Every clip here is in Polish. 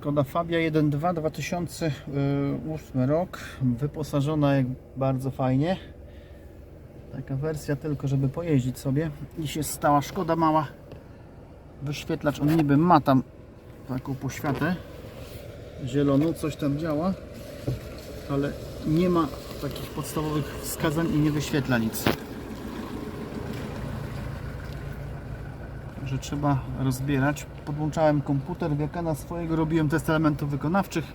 Skoda Fabia 1.2 2008 rok. Wyposażona jak bardzo fajnie. Taka wersja tylko, żeby pojeździć sobie. Dziś jest stała Szkoda mała. Wyświetlacz, on niby ma tam taką poświatę zieloną, coś tam działa, ale nie ma takich podstawowych wskazań i nie wyświetla nic. Że trzeba rozbierać. Podłączałem komputer, wiekana swojego, robiłem test elementów wykonawczych.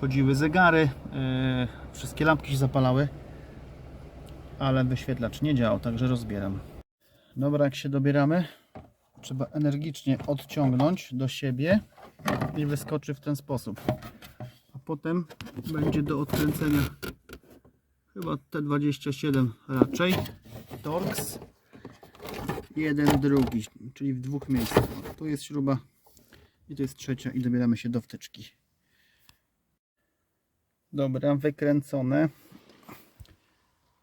Chodziły zegary, yy, wszystkie lampki się zapalały, ale wyświetlacz nie działał, także rozbieram. Dobra, jak się dobieramy, trzeba energicznie odciągnąć do siebie i wyskoczy w ten sposób. A potem będzie do odkręcenia chyba T27 raczej. Torx jeden, drugi, czyli w dwóch miejscach. Tu jest śruba i tu jest trzecia i dobieramy się do wtyczki. Dobra, wykręcone.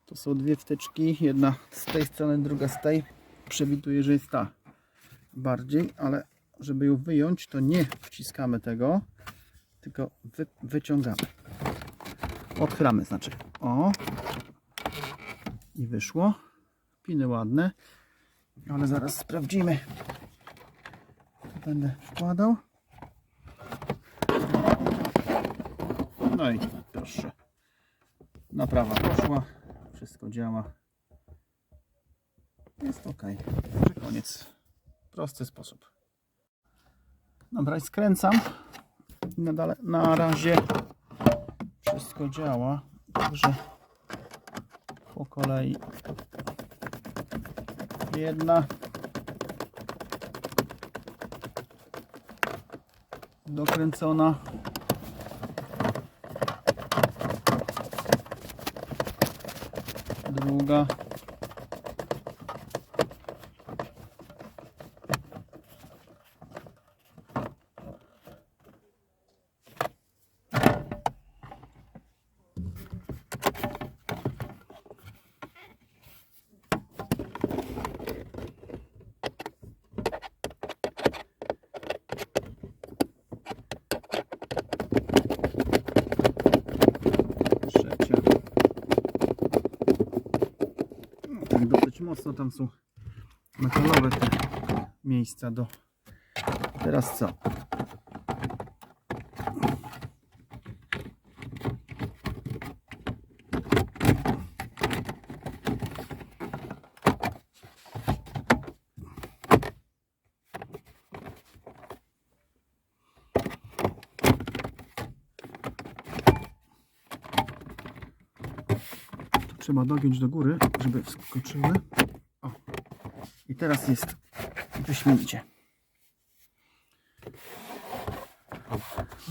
To są dwie wtyczki, jedna z tej strony, druga z tej. Przewiduję, że jest ta bardziej, ale żeby ją wyjąć, to nie wciskamy tego, tylko wy, wyciągamy. Odchylamy, znaczy. O! I wyszło. Piny ładne. Ale zaraz sprawdzimy. Będę wkładał. No i proszę. Naprawa poszła. Wszystko działa. Jest ok. Także koniec. Prosty sposób. Dobra, i skręcam. Nadal, na razie wszystko działa. Także po kolei jedna. Dokręcona. Druga trzecia no, tak dosyć mocno tam są metalowe te miejsca do teraz co trzeba dogiąć do góry, żeby wskoczyły. O. I teraz jest wyśmienicie.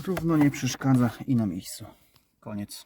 Równo nie przeszkadza i na miejscu. Koniec.